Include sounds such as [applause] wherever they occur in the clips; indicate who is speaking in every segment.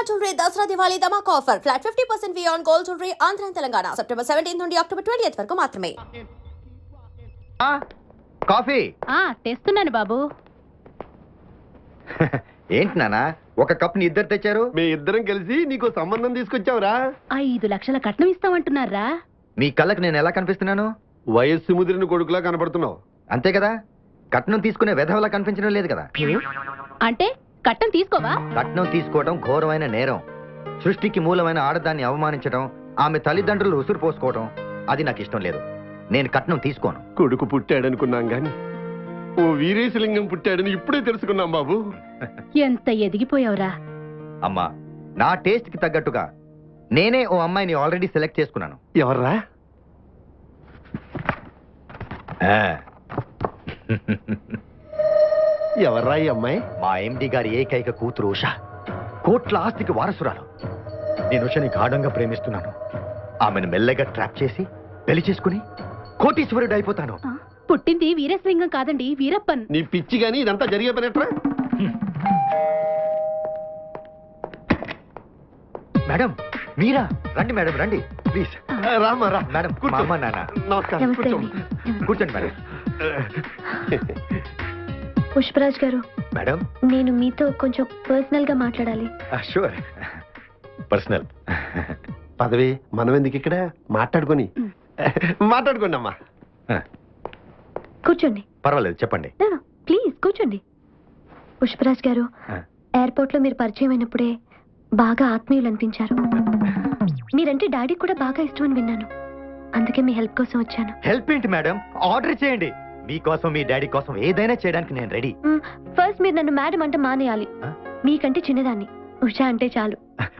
Speaker 1: అమ్మా jewellery Dasara Diwali ధమాక్ offer. Flat fifty percent on gold jewellery Andhra Telangana. September seventeen నుండి October twenty వరకు మాత్రమే.
Speaker 2: ఆ, కాఫీ?
Speaker 3: ఆ తెస్తున్నాను బాబు. [laughs]
Speaker 2: ఏంటి నానా ఒక కప్ని ఇద్దరు తెచ్చారు?
Speaker 4: మీ ఇద్దరం కలిసి నీకు సంబంధం తీసుకొచ్చావురా.
Speaker 3: ఐదు లక్షల కట్నం ఇస్తామంటున్నారా?
Speaker 2: మీ కళ్ళకి నేను ఎలా కనిపిస్తున్నాను?
Speaker 4: వయస్సు ముదిరిన కొడుకులా కనపడుతున్నావు.
Speaker 2: అంతే కదా కట్నం తీసుకునే వెధవలా కనిపించడం లేదు కదా.
Speaker 3: అంటే? కట్నం తీసుకోవా?
Speaker 2: కట్నం తీసుకోవడం ఘోరమైన నేరం. సృష్టికి మూలమైన ఆడదాన్ని అవమానించడం ఆమె తల్లిదండ్రులు ఉసురు పోసుకోవడం అది నాకు ఇష్టం లేదు. నేను కట్నం తీసుకోను.
Speaker 4: కొడుకు పుట్టాడనుకున్నాం గాని ఓ వీరేశలింగం పుట్టాడని ఇప్పుడే తెలుసుకున్నాం బాబు.
Speaker 3: ఎంత ఎదిగిపోయావురా.
Speaker 2: అమ్మా నా టేస్ట్కి తగ్గట్టుగా నేనే ఓ అమ్మాయిని ఆల్రెడీ సెలెక్ట్ చేసుకున్నాను.
Speaker 4: ఎవర్రా?
Speaker 2: ఆ,
Speaker 4: ఎవర్రా ఈ అమ్మాయి?
Speaker 2: మా ఎండి గారి ఏకైక కూతురు ఉష. కోట్ల ఆస్తికి వారసురాలు. నేను ఉషని గాఢంగా ప్రేమిస్తున్నాను. ఆమెను మెల్లగా ట్రాప్ చేసి పెళ్ళి చేసుకుని కోటీశ్వరుడు అయిపోతాను.
Speaker 3: పుట్టింది వీరేశలింగం కాదండి వీరప్పన్.
Speaker 4: నీ పిచ్చి గాని ఇదంతా జరిగే పనేట్రా
Speaker 2: మేడం మీరా? రండి మేడం రండి. ప్లీజ్.
Speaker 4: రామా రా.
Speaker 2: మేడం
Speaker 4: కూర్చో. నమస్కారం
Speaker 3: నమస్తే.
Speaker 2: కూర్చోండి మేడం. [laughs]
Speaker 5: పుష్పరాజ్ గారు
Speaker 2: మేడం?
Speaker 5: నేను మీతో కొంచెం పర్సనల్గా మాట్లాడాలి
Speaker 2: షూర్. పర్సనల్.
Speaker 4: పదవి మనం ఎందుకు ఇక్కడ? మాట్లాడుకొని. మాట్లాడుకోండి అమ్మా.
Speaker 5: కూర్చోండి.
Speaker 2: పర్వాలేదు చెప్పండి.
Speaker 5: ప్లీజ్ కూర్చోండి. పుష్పరాజ్ గారు
Speaker 2: ఆ.
Speaker 5: ఎయిర్పోర్ట్లో మీరు పరిచయం అయినప్పుడే బాగా ఆత్మీయులు అనిపించారు. మీరంటే డాడీ కూడా బాగా ఇష్టం అని విన్నాను. అందుకే మీ హెల్ప్ కోసం వచ్చాను.
Speaker 2: హెల్ప్ ఏంటి మేడం? ఆర్డర్ చేయండి. మీకోసం మీ డాడీ కోసం ఏదైనా చేయడానికి నేను రెడీ.
Speaker 5: ఫస్ట్ మీరు నన్ను మేడం అంటే మానేయాలి? మీకంటే చిన్నదాన్ని. ఉషా అంటే చాలు.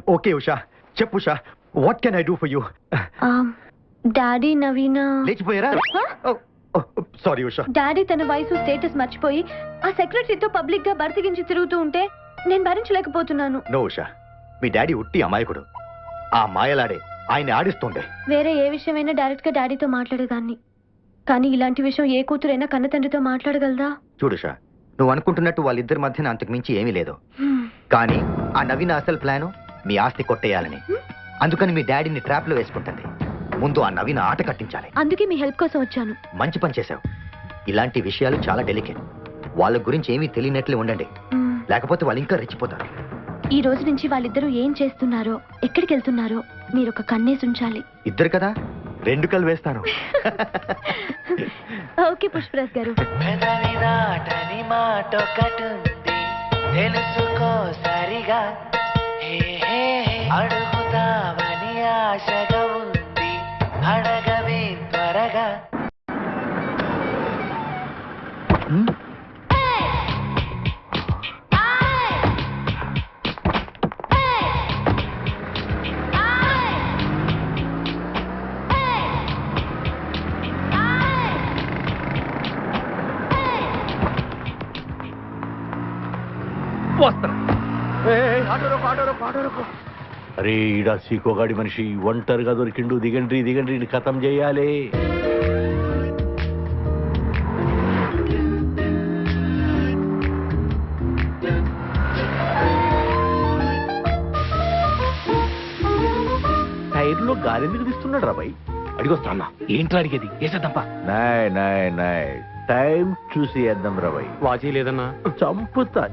Speaker 2: ఓకే ఉషా. చెప్పు Usha. What can I do for
Speaker 5: you daddy నవీన
Speaker 2: లేచిపోయారా? సారీ ఉషా.
Speaker 5: డాడీ తన వయసు స్టేటస్ మర్చిపోయి ఆ సెక్రటరీతో పబ్లిక్గా బర్తికించి తిరుగుతూ ఉంటే నేను భరించలేకపోతున్నాను.
Speaker 2: నో ఉషా. మీ డాడీ ఉట్టి అమాయకుడు. ఆ మాయలాడే ఆయన ఆడిస్తుండే.
Speaker 5: వేరే ఏ విషయమైనా డైరెక్ట్గా డాడీతో మాట్లాడేదాన్ని. కానీ ఇలాంటి విషయం ఏ కూతురైనా కన్న తండ్రితో మాట్లాడగలదా
Speaker 2: చూడు ఉషా నువ్వు అనుకుంటున్నట్టు వాళ్ళిద్దరి మధ్యన అంతకు మించి ఏమీ లేదు. కానీ ఆ నవీన అసలు ప్లాను మీ ఆస్తి కొట్టేయాలని. అందుకని మీ డాడీని ట్రాప్లో వేసుకుంటుంది. ముందు ఆ నవీన ఆట కట్టించాలి.
Speaker 5: అందుకే మీ హెల్ప్ కోసం వచ్చాను.
Speaker 2: మంచి పని చేశావు. ఇలాంటి విషయాలు చాలా డెలికేట్. వాళ్ళ గురించి ఏమీ తెలియనట్లే ఉండండి. లేకపోతే వాళ్ళు ఇంకా రెచ్చిపోతారు.
Speaker 5: ఈ రోజు నుంచి వాళ్ళిద్దరూ ఏం చేస్తున్నారో ఎక్కడికి వెళ్తున్నారో మీరు ఒక కన్నేసి ఉంచాలి.
Speaker 2: ఇద్దరు కదా? రెండు కలు వేస్తాను. [laughs]
Speaker 5: ఓకే పుష్పరాజ్ గారు.
Speaker 6: తెలుసుకో సరిగా. హే హే. అడుగుతావని ఆశగా ఉంది. అడగవే
Speaker 7: అరే ఈడ సీకోగాడి మనిషి ఒంటరిగా దొరికిండు. దిగండ్రి దిగండ్రి ఖతం చేయాలి. టైర్లో గాలి ఎందుకు తీస్తున్నాడు రా బాయ్?
Speaker 8: అడిగొస్తానా ఏంట్రా అడిగేది? వేసేద్దాంపా
Speaker 7: నాయ్ నాయ్ నాయ్. టైం చూసి వేద్దాం రా బాయ్.
Speaker 8: వాచీ లేదన్నా.
Speaker 7: చంపుతా.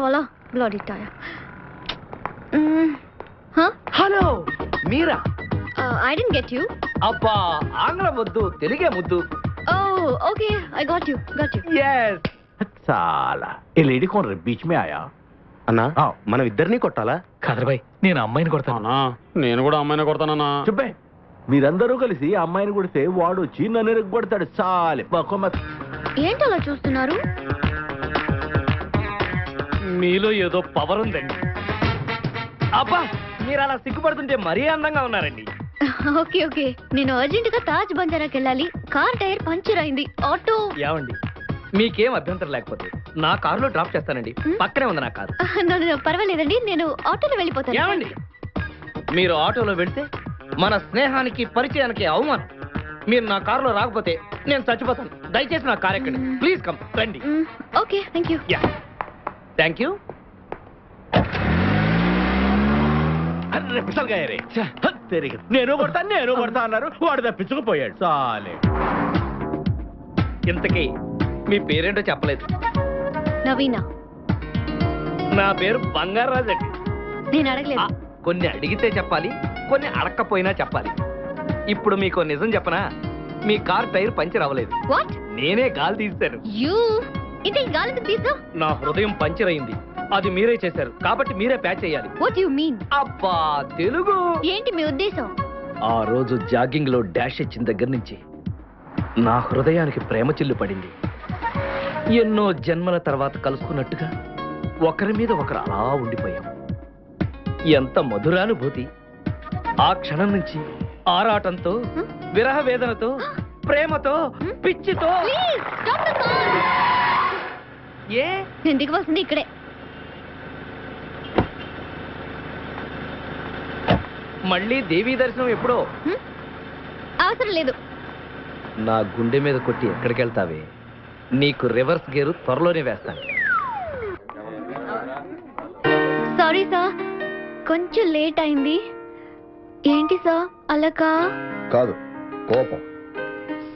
Speaker 5: కావాలా bloody tyre
Speaker 8: hello Meera?
Speaker 5: I didn't get you
Speaker 8: అబ్బా ఆంగ్ల వద్దు తెలుగే ముద్దు.
Speaker 5: Okay I got you got you
Speaker 8: yes.
Speaker 7: చాలా. ఏ లేడీ కోన్ బీచ్ మే ఆయా?
Speaker 4: అన్నా మనం ఇద్దరిని కొట్టాలా?
Speaker 8: కదర్ బాయ్ నేను అమ్మాయిని కొడతాను.
Speaker 4: అన్నా నేను కూడా అమ్మాయిని కొడతానన్నా.
Speaker 7: చెప్పే. మీరందరూ కలిసి అమ్మాయిని కొడితే వాడు వచ్చి నన్ను కొడతాడు చాలే
Speaker 5: ఏంటలా చూస్తున్నారు?
Speaker 8: మీలో ఏదో పవర్ ఉందండి. అబ్బా మీరు అలా సిగ్గుపడుతుంటే మరీ అందంగా ఉన్నారండి.
Speaker 5: Okay okay. నేను అర్జెంట్గా తాజ్ బంజారాకి వెళ్ళాలి. కార్ టైర్ పంచర్ అయింది. ఆటో.
Speaker 8: ఏమండి? మీకేం అభ్యంతరం లేకపోతే నా కారులో డ్రాప్ చేస్తానండి. పక్కనే ఉంది నా కారు.
Speaker 5: పర్వాలేదండి. నేను ఆటోలో వెళ్ళిపోతాను.
Speaker 8: ఏమండి? మీరు ఆటోలో వెళ్తే మన స్నేహానికి పరిచయానికి అవమానం. మీరు నా కారులో రాకపోతే నేను చచ్చిపోతాను. దయచేసి నా కారు ఎక్కండి. Please come. రండి.
Speaker 5: Okay thank you
Speaker 8: yeah. Thank you
Speaker 9: అరే పిసలుగా రే తిరిగి నేను కొడతా నేను కొడతా అన్నారు. వాడు తప్పించుకుపోయాడు. చాలే.
Speaker 8: ఇంతకీ మీ పేరేంటో చెప్పలేదు.
Speaker 5: నవీనా.
Speaker 8: నా పేరు బంగారాజు. అండి
Speaker 5: నేను
Speaker 8: ఆ,
Speaker 5: అడగలేదు
Speaker 8: కొన్ని అడిగితే చెప్పాలి కొన్ని అడక్కపోయినా చెప్పాలి. ఇప్పుడు మీకు నిజం చెప్పనా? మీ కార్ టైర్ పంచర్ అవ్వలేదు.
Speaker 5: వాట్
Speaker 8: నేనే గాలి తీశాను. నా హృదయం పంచర్ అయింది అది మీరే చేశారు. కాబట్టి మీరే ప్యాచ్ చేయాలి.
Speaker 5: వాట్ యు మీన్
Speaker 8: అబ్బా తెలుగు.
Speaker 5: ఏంటి మీ ఉద్దేశం?
Speaker 8: ఆ రోజు జాగింగ్లో డాష్ ఇచ్చిన దగ్గర నుంచి నా హృదయానికి ప్రేమ చిల్లు పడింది. ఎన్నో జన్మల తర్వాత కలుసుకున్నట్టుగా ఒకరి మీద ఒకరు అలా ఉండిపోయాం. ఎంత మధురానుభూతి. ఆ క్షణం నుంచి ఆరాటంతో విరహ వేదనతో ప్రేమతో పిచ్చితో. ఏ?
Speaker 5: నేను దిగవలసింది ఇక్కడే.
Speaker 8: మళ్ళీ దేవీ దర్శనం ఎప్పుడో?
Speaker 5: హ్మ్? అవసరం లేదు.
Speaker 8: నా గుండె మీద కొట్టి ఎక్కడికి వెళ్తావే నీకు రివర్స్ గేరు త్వరలోనే వేస్తాను.
Speaker 5: సారీ సార్ కొంచెం లేట్ అయింది. ఏంటి సార్ అలకా?
Speaker 10: కాదు కోపం.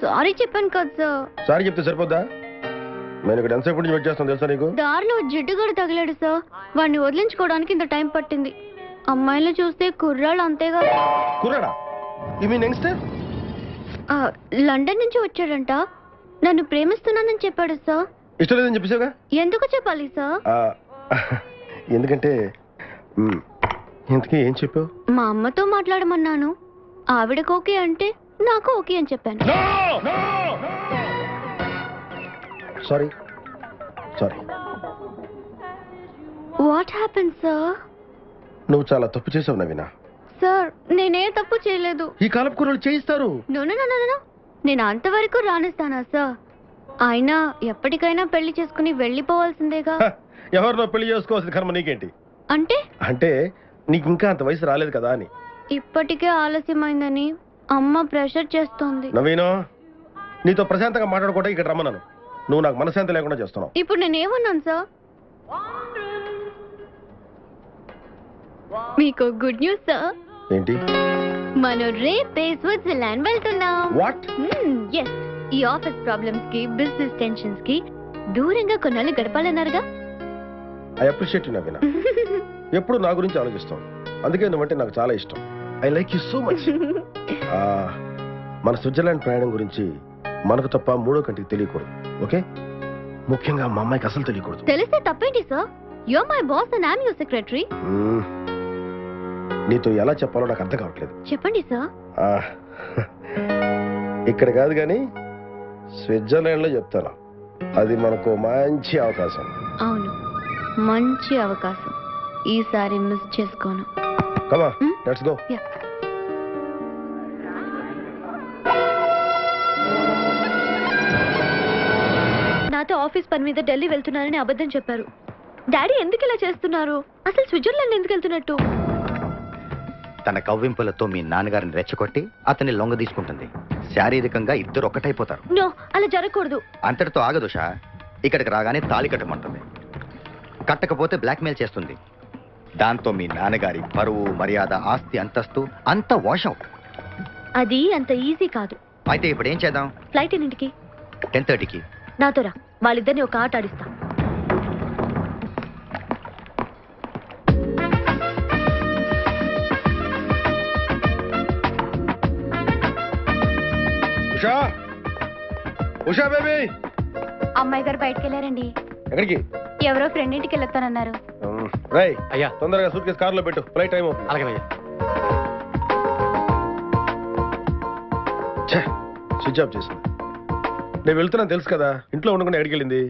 Speaker 5: సారీ చెప్పాను కదా సార్.
Speaker 10: సారీ చెప్తే సరిపోద్దా? నేను ఇక్కడ ఎంతసేపు నుంచి వెయిట్ చేస్తాను తెలుసా నీకు?
Speaker 5: దారిలో జిడ్డుగడు తగిలాడు సార్. వాడిని వదిలించుకోవడానికి ఇంత టైం పట్టింది. అమ్మాయిలు చూస్తే కుర్రాళ్ళు అంతేగా.
Speaker 10: కుర్రాడా? ఈ మీన్ యంగ్స్టర్
Speaker 5: ఆ, లండన్ నుంచి వచ్చాడంట. నన్ను ప్రేమిస్తున్నానని చెప్పాడు సార్.
Speaker 10: ఇష్టం లేదని చెప్పేసావుగా?
Speaker 5: ఎందుకు చెప్పాలి సార్?
Speaker 10: ఆ, ఎందుకంటే మ్, ఇంతకీ ఏం చెప్పావు?
Speaker 5: మా అమ్మతో మాట్లాడమన్నాను. ఆవిడకు ఓకే అంటే నాకు ఓకే అని చెప్పాను.
Speaker 10: Sorry sorry
Speaker 5: what happen sir
Speaker 10: నువ్వు చాలా తప్పు చేసావు నవీనా.
Speaker 5: సార్ నేనే తప్పు చేయలేదు.
Speaker 10: ఈ కాలపు కుర్రలు చేయిస్తారు.
Speaker 5: No no no, no, no. నేను అంతవరకు రానిస్తానా సార్ అయినా ఎప్పటికైనా పెళ్ళి చేసుకుని వెళ్ళిపోవాల్సిందేగా?
Speaker 10: ఎవరినో పెళ్ళి చేసుకోవాల్సిన కర్మ నీకేంటి?
Speaker 5: అంటే?
Speaker 10: అంటే నీకు ఇంకా అంత వయసు రాలేదు కదా అని.
Speaker 5: ఇప్పటికే ఆలస్యమైందని అమ్మ ప్రెషర్ చేస్తోంది.
Speaker 10: నవీను నీతో ప్రశాంతంగా మాట్లాడుకోవడం ఇక్కడ రమ్మన్నాను. నువ్వు నాకు మనశాంతి లేకుండా చేస్తున్నావు.
Speaker 5: ఇప్పుడు నేనేమన్నాను సార్? మీకు గుడ్ న్యూస్ సార్
Speaker 10: ఏంటి?
Speaker 5: మనం రేపే స్విట్జర్లాండ్ వెళ్తున్నాం.
Speaker 10: వాట్
Speaker 5: ఎస్ ఈ ఆఫీస్ ప్రాబ్లమ్స్కి బిజినెస్ టెన్షన్స్కి దూరంగా కొన్నాళ్ళు గడపాలన్నారుగా?
Speaker 10: ఐ అప్రిషియేట్ నవీన ఎప్పుడు నా గురించి ఆలోచిస్తావు? అందుకే నువ్వంటే నాకు చాలా ఇష్టం. I like you so much మన స్విట్జర్లాండ్ ప్రయాణం గురించి మనకు తప్ప మూడో కంటికి తెలియకూడదు ఓకే? ముఖ్యంగా మా అమ్మాయికి అసలు తెలియకూడదు.
Speaker 5: తెలిస్తే తప్పేంటి sir? Your my boss and I'm your secretary
Speaker 10: hmm. నీతో ఎలా చెప్పాలో నాకు అర్థం కావట్లేదు.
Speaker 5: చెప్పండి సార్.
Speaker 10: ఆ, ఇక్కడ కాదు కానీ స్విట్జర్లాండ్లో చెప్తాను. అది మనకు మంచి అవకాశం.
Speaker 5: అవును మంచి అవకాశం. ఈసారి మిస్ చేసుకోను.
Speaker 10: కమా. Let's go
Speaker 5: Yeah. ఆఫీస్ పని మీద ఢిల్లీ వెళ్తున్నారని అబద్ధం చెప్పారు. డాడీ ఎందుకు ఇలా చేస్తున్నారు? అసలు స్విట్జర్లాండ్ ఎందుకు వెళ్తున్నట్టు?
Speaker 2: తన కవ్వింపులతో మీ నాన్నగారిని రెచ్చగొట్టి అతన్ని లొంగ తీసుకుంటుంది. శారీరకంగా ఇద్దరు ఒక్కటైపోతారు.
Speaker 5: నో అలా జరగకూడదు.
Speaker 2: అంతటితో ఆగదుష ఇక్కడికి రాగానే తాళి కట్టమంటుంది. కట్టకపోతే బ్లాక్మెయిల్ చేస్తుంది. దాంతో మీ నాన్నగారి పరువు మర్యాద ఆస్తి అంతస్తు అంతా వాష్. అవుట్
Speaker 5: అది అంత ఈజీ కాదు.
Speaker 2: అయితే ఇప్పుడు ఏం చేద్దాం?
Speaker 5: ఫ్లైట్ ఎన్నింటికి?
Speaker 2: టెన్ థర్టీకి.
Speaker 5: నాతో రా వాళ్ళిద్దరిని ఒక ఆట ఆడిస్తా.
Speaker 10: ఉషా? ఉషా బేబీ.
Speaker 5: అమ్మాయి గారు బయటకు వెళ్ళారండి
Speaker 10: ఎక్కడికి?
Speaker 5: ఎవరో ఫ్రెండ్ ఇంటికి వెళ్తానన్నారు.
Speaker 10: రై
Speaker 8: అయ్యా.
Speaker 10: తొందరగా సూట్ కేసు కార్లో పెట్టు. ఫ్లైట్ టైం
Speaker 8: అలాగే
Speaker 10: స్విచ్ ఆఫ్ చేసింది. నేను వెళ్తున్నాను తెలుసు కదా. ఇంట్లో ఉండకుండా ఎక్కడికి వెళ్ళింది?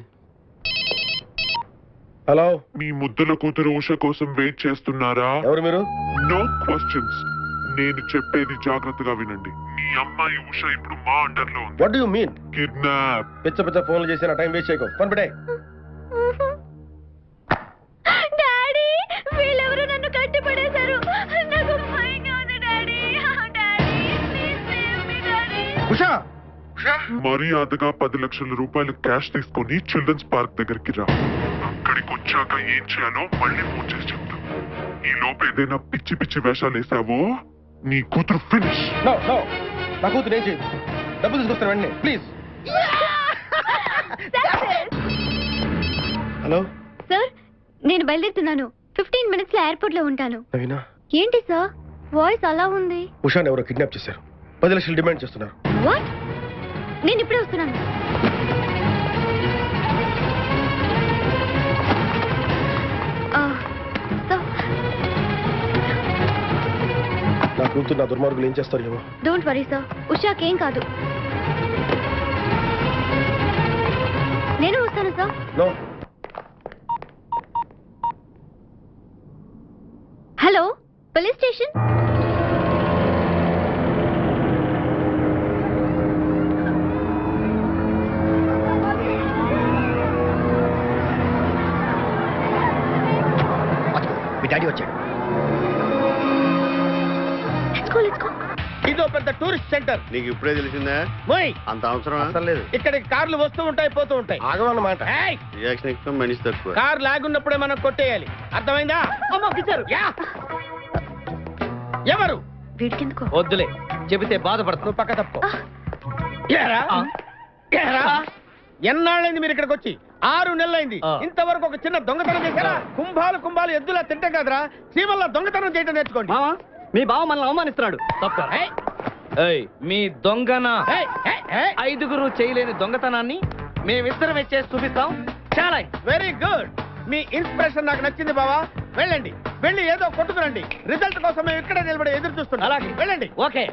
Speaker 10: హలో
Speaker 11: మీ ముద్దుల కూతురు ఉష కోసం వెయిట్ చేస్తున్నారా?
Speaker 10: ఎవరు మీరు?
Speaker 11: నో క్వశ్చన్స్ నేను చెప్పేది జాగ్రత్తగా వినండి. మీ అమ్మాయి ఉష ఇప్పుడు మా అండర్లో ఉంది
Speaker 10: వాట్ యు మీన్
Speaker 11: కిడ్నాప్
Speaker 10: పిచ్చ పిచ్చ ఫోన్లు చేసి నా టైం వేస్ట్ చేయకు. పని
Speaker 11: మర్యాదగా పది లక్షల రూపాయలు క్యాష్ తీసుకొని చిల్డ్రన్స్ పార్క్ దగ్గరికి రా. అక్కడికి వచ్చాక ఏం చేయాలో మళ్ళీ ఫోన్ చేసి చెప్తా. ఈ లోపు ఏదైనా పిచ్చి పిచ్చి వేషాలు వేసావో? నీ కూతురు ఫినిష్
Speaker 10: నో కూతురు ఏం చేయదు. డబ్బు తీసుకొస్తాను వెంటనే. ప్లీజ్ హలో
Speaker 5: సార్ నేను బయలుదేరుతున్నాను. ఫిఫ్టీన్ మినిట్స్లో ఎయిర్పోర్ట్లో ఉంటాను.
Speaker 10: నవీనా?
Speaker 5: ఏంటి సార్ వాయిస్ అలా ఉంది.
Speaker 10: ఉషాని ఎవరో కిడ్నాప్ చేశారు. పది లక్షలు డిమాండ్ చేస్తున్నారు.
Speaker 5: వాట్ నేను ఇప్పుడే వస్తున్నాను.
Speaker 10: నా కూతురు నా దుర్మార్గులు ఏం చేస్తారు ఏమో?
Speaker 5: డోంట్ వరీ సార్ ఉషాకేం కాదు. నేను వస్తాను sir no hello
Speaker 2: police station daddy వచ్చాడు.
Speaker 9: ఇదో పెద్ద టూరిస్ట్ సెంటర్.
Speaker 4: నీకు ఇప్పుడే తెలిసిందా?
Speaker 9: మోయ్
Speaker 4: అంత అవసరం
Speaker 10: అసలు లేదు.
Speaker 9: ఇక్కడికి కార్లు వస్తూ ఉంటాయి పోతూ ఉంటాయి.
Speaker 10: ఆగమన్నమాట.
Speaker 9: ఏయ్!
Speaker 4: రియాక్షన్ ఎక్కువ మనిషి తక్కువ.
Speaker 9: కార్ లాగున్నప్పుడే మనం కొట్టేయాలి. అర్థమైందా? అమ్మో కిచ్చారు యా! ఎవరు?
Speaker 5: వీడికెందుకో?
Speaker 8: వద్దులే. చెబితే బాధపడతాను
Speaker 9: నువ్వు పక్క ఏరా? ఎన్నాళ్ళైంది మీరు ఇక్కడికి వచ్చి? ఆరు నెలలైంది. ఇంతవరకు ఒక చిన్న దొంగతనం చేశారా? కుంభాలు కుంభాలు ఎద్దులా తింటాం కదరా. చీమల్లో దొంగతనం చేయటం నేర్చుకోండి.
Speaker 8: మీ బావ మనల్ని అవమానిస్తున్నాడు. మీ దొంగన! ఐదుగురు చేయలేని దొంగతనాన్ని మేమిద్దరం చేసి చూపిస్తాం. చాలా.
Speaker 9: వెరీ గుడ్ మీ ఇన్స్పిరేషన్ నాకు నచ్చింది బావా. వెళ్ళండి. వెళ్ళి ఏదో కొట్టుకురండి. రిజల్ట్ కోసం మేము ఇక్కడే నిలబడి ఎదురు చూస్తున్నాం.
Speaker 8: అలాగే.
Speaker 9: వెళ్ళండి.
Speaker 8: ఓకే.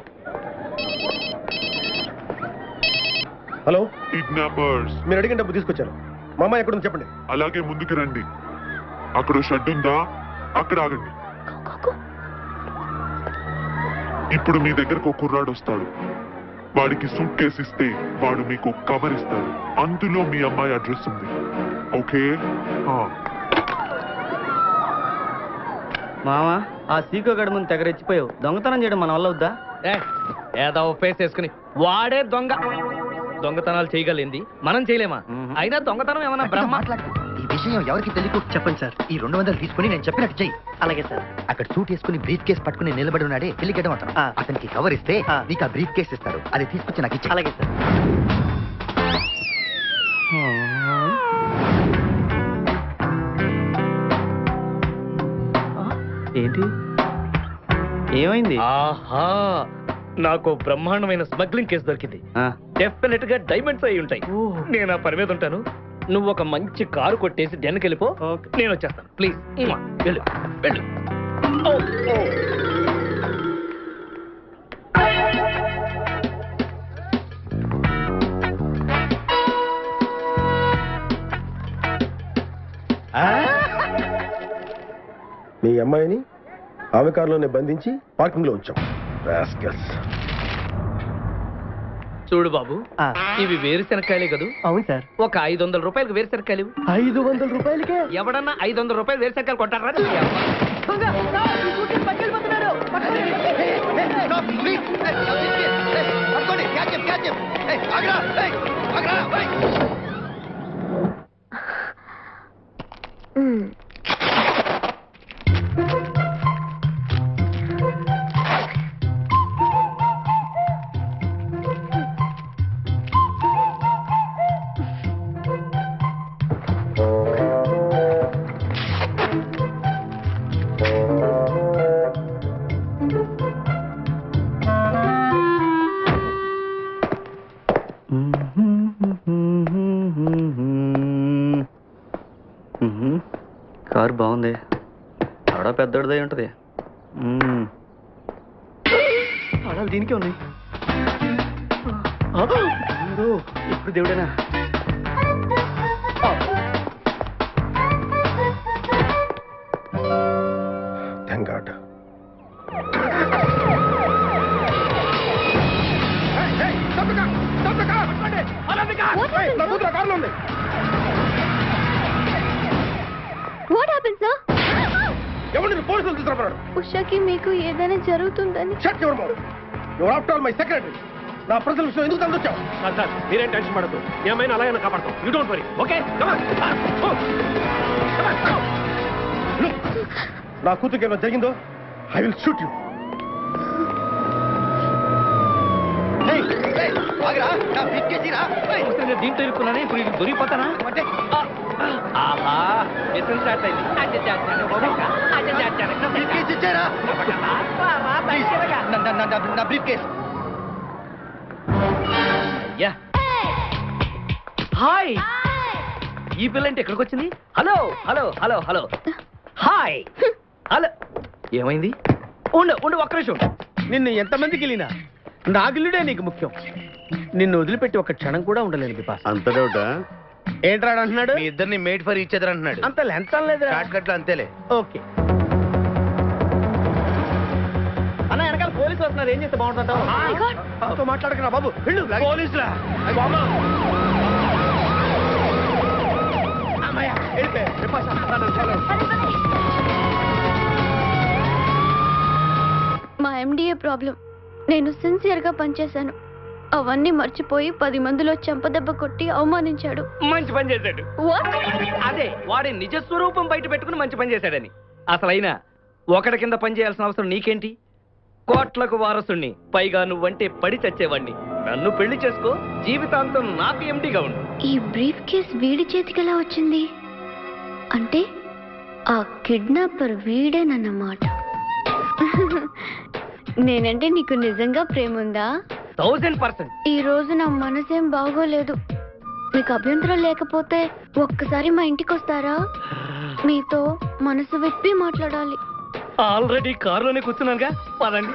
Speaker 10: హలో?
Speaker 11: కిడ్నాపర్స్
Speaker 10: మీరు అడిగిన డబ్బు తీసుకొచ్చాను మా అమ్మాయి ఎక్కడుంది చెప్పండి.
Speaker 11: అలాగే ముందుకు రండి. అక్కడ షెడ్ ఉందా? అక్కడ ఆగండి. ఇప్పుడు మీ దగ్గరకు ఒక కుర్రాడు వస్తాడు. వాడికి సూట్ కేసు ఇస్తే వాడు మీకు కవర్ ఇస్తాడు. అందులో మీ అమ్మాయి అడ్రస్ ఉంది. ఓకే ఆ.
Speaker 12: మామా ఆ సీకో గడి ముందు తెగరెచ్చిపోయావు. దొంగతనం చేయడం మన వల్ల వద్దా
Speaker 8: ఏ, ఏదో ఫేస్ వేసుకుని. వాడే దొంగ. దొంగతనాలు చేయగలిగింది మనం చేయలేమా. అయినా దొంగతనం ఏమన్నా బ్రహ్మ?
Speaker 2: మాట్లాడు. ఈ విషయం ఎవరికి తెలియకు చెప్పండి సార్. ఈ రెండు వందలు తీసుకుని నేను చెప్పినట్టు చెయ్యి.
Speaker 12: అలాగే సార్.
Speaker 2: అక్కడ సూట్ వేసుకుని బ్రీఫ్ కేసు పట్టుకుని నిలబడి ఉన్నాడే పెళ్ళిగడ్డం అతను. అతనికి కవర్ ఇస్తే. నీకు ఆ బ్రీఫ్ కేసు ఇస్తాడు అది తీసుకొచ్చి నాకు ఇచ్చే
Speaker 12: అలాగే సార్. ఏంటి? ఏమైంది?
Speaker 8: ఆహా. నాకు బ్రహ్మాండమైన స్మగ్లింగ్ కేసు దొరికింది. డెఫినెట్గా డైమండ్స్ అయి ఉంటాయి. నేను ఆ పని మీద ఉంటాను. నువ్వు ఒక మంచి కారు కొట్టేసి డెన్కి వెళ్ళిపో. నేను వచ్చేస్తాను. ప్లీజ్ వెళ్ళు. వెళ్ళు.
Speaker 10: మీ అమ్మాయిని ఆమె కారులోనే బంధించి పార్కింగ్లో ఉంచాం.
Speaker 8: చూడు బాబు
Speaker 12: ఆ,
Speaker 8: ఇవి వేరుశెనక్కాయలే కదూ?
Speaker 12: అవును సార్.
Speaker 8: ఒక ఐదు వందల రూపాయలకు వేరుశెనక్కాయలు
Speaker 12: ఐదు వందల రూపాయలకే?
Speaker 8: ఎవడన్నా ఐదు వందల రూపాయలు వేరుశెనక్కాయలు కొట్టారా.
Speaker 5: మ్మ్.
Speaker 12: బాగుంది. ఆడ పెద్దోడిదై ఉంటది. తాళాలు దీనికే ఉన్నాయి. ఇప్పుడు దేవుడేనా.
Speaker 9: నా కూతురు ఆ కారులో ఉంది.
Speaker 5: వాట్ హ్యాపెన్ సార్
Speaker 9: ఎవరు నేను పోలీసులు తీసుకురాడు
Speaker 5: ఉషాకి మీకు ఏదైనా జరుగుతుందని.
Speaker 10: Shut your mouth. You're after all my secretary.
Speaker 2: నా ప్రజల విషయం ఎందుకు
Speaker 13: సార్ సార్ మీరేం టెన్షన్ పడద్దు. ఏమైనా అలాగే కాపాడతాం. యూ డోంట్ వరీ ఓకే
Speaker 2: నా కూతురికి ఏమైనా జరిగిందో? ఐ విల్ షూట్ యూ
Speaker 8: దీంట్లో ఇరుక్కున్నానే ఇప్పుడు ఇది దొరికిపోతానా? ఆహా మిషన్ స్టార్ట్ అయింది. అయ్యా హాయ్ ఈ పిల్ల అంటే ఎక్కడికి వచ్చింది hello hello hello hello hi hello ఏమైంది? ఉండు ఉండు ఒక్క నిమిషం.
Speaker 13: నిన్ను ఎంతమందికి వెళ్ళినా నా గిల్లుడే నీకు ముఖ్యం. నిన్ను వదిలిపెట్టి ఒక క్షణం కూడా ఉండలేను బిపాస్
Speaker 4: అంత డౌటా
Speaker 13: ఏంట్రాడు అంటున్నాడు?
Speaker 4: మీ ఇద్దరిని మేడ్ ఫర్ ఈచ్ అదర్ అంటున్నాడు.
Speaker 13: అంత లెంత్ లేదు
Speaker 4: షార్ట్ కట్లో అంతేలే.
Speaker 13: ఓకే. అన్న వెనకాల పోలీసులు వస్తున్నారు. ఏం చేస్తే బాగుంటుంటావు
Speaker 2: నాతో మాట్లాడకరా బాబు. వెళ్ళు
Speaker 13: పోలీసులా?
Speaker 14: మా ఎండిఏ ప్రాబ్లం నేను సిన్సియర్గా పనిచేశాను. అవన్నీ మర్చిపోయి పది మందిలో చెంపదెబ్బ కొట్టి అవమానించాడు.
Speaker 8: మంచి పని చేశాడు.
Speaker 14: What?
Speaker 8: అదే వాడి నిజ స్వరూపం బయట పెట్టుకుని మంచి పని చేశాడని. అసలైనా ఒకడి కింద పని చేయాల్సిన అవసరం నీకేంటి? కోట్లకు వారసుణ్ణి పైగా నువ్వంటే పడి చచ్చేవాణ్ణి. నన్ను పెళ్ళి చేసుకో జీవితాంతం నాకు ఎండిగా ఉండు.
Speaker 14: ఈ బ్రీఫ్ కేస్ వీడి చేతికి ఎలా వచ్చింది? అంటే ఆ కిడ్నాపర్ వీడేనన్నమాట. నేనంటే నీకు నిజంగా ప్రేమ ఉందా
Speaker 8: థౌజండ్ పర్సెంట్.
Speaker 14: ఈ రోజు నా మనసేం బాగోలేదు. మీకు అభ్యంతరం లేకపోతే ఒక్కసారి మా ఇంటికి వస్తారా మీతో మనసు విప్పి మాట్లాడాలి.
Speaker 8: ఆల్రెడీ కారులోనే కూర్చున్నానుగా. పదండి.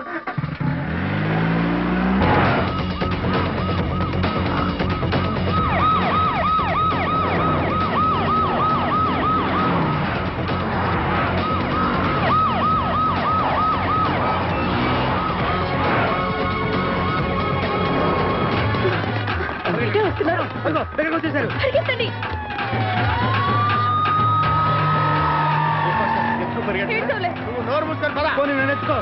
Speaker 13: వచ్చేసారు.
Speaker 14: పరిగెత్తండి.
Speaker 13: నువ్వు నోరు మూసుకొని పద. నేను ఎత్తుకో.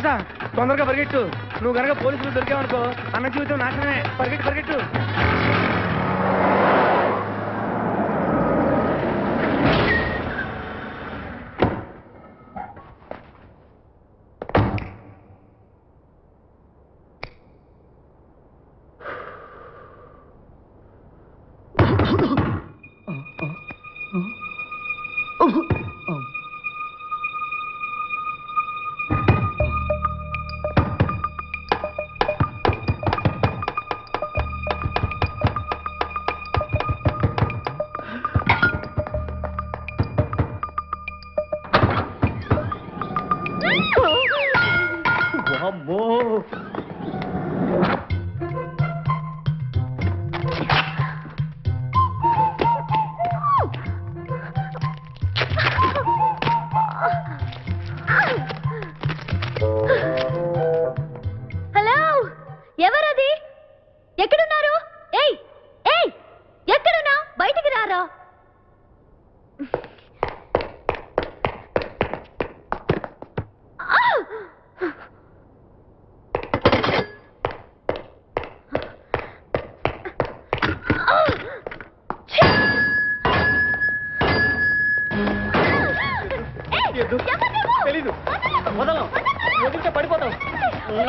Speaker 13: బిపాస తొందరగా పరిగెట్టు నువ్వు కనుక పోలీసులు దొరికావనుకో అన్న జీవితం నాశనమే పరిగెట్టు పరిగెట్టు అమ్మో.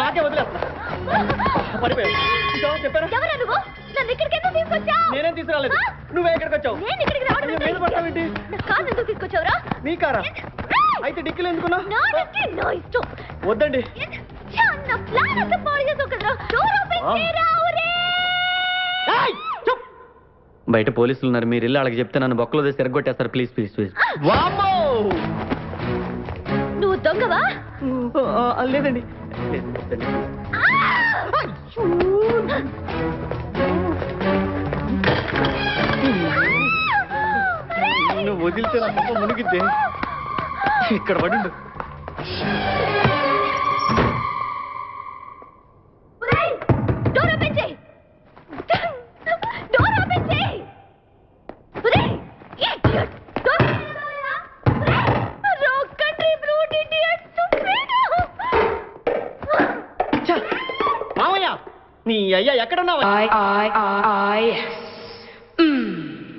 Speaker 13: నాకే వదిలేస్తా పడిపోయావు చూసావా? చెప్పారా?
Speaker 14: ఎవరా నువ్వు? నన్ను ఇక్కడికి ఎందుకు తీసుకొచ్చావు?
Speaker 13: నేనేం తీసుకురాలేదు. నువ్వే ఎక్కడికి వచ్చావు?
Speaker 14: నేను ఇక్కడికి రావడం
Speaker 13: అయ్యో, మీద పడతావేంటి
Speaker 14: నా కారు ఎందుకు తీసుకొచ్చావురా?
Speaker 13: నీ కారా? అయితే డిక్కీలు ఎందుకున్నా?
Speaker 14: నా దగ్గర నా ఇష్టం.
Speaker 13: వద్దండి.
Speaker 14: ఛా, నా ప్లాన్ అంతా పాడు చేసావు కదరా డోర్ ఓపెన్ చేయరా ఒరే
Speaker 6: బయట పోలీసులు ఉన్నారు. మీరు ఇల్లు వాళ్ళకి చెప్తే నన్ను బొక్కలో తీసి ఎరగొట్టేస్తారు. ప్లీజ్ ప్లీజ్ ప్లీజ్
Speaker 13: వామ్మో!
Speaker 14: నువ్వు దొంగవా?
Speaker 13: లేదండి.
Speaker 14: నువ్వు
Speaker 5: వదిలితే నా మునిగిద్దే. ఇక్కడ పడి know
Speaker 15: I, I, I, I.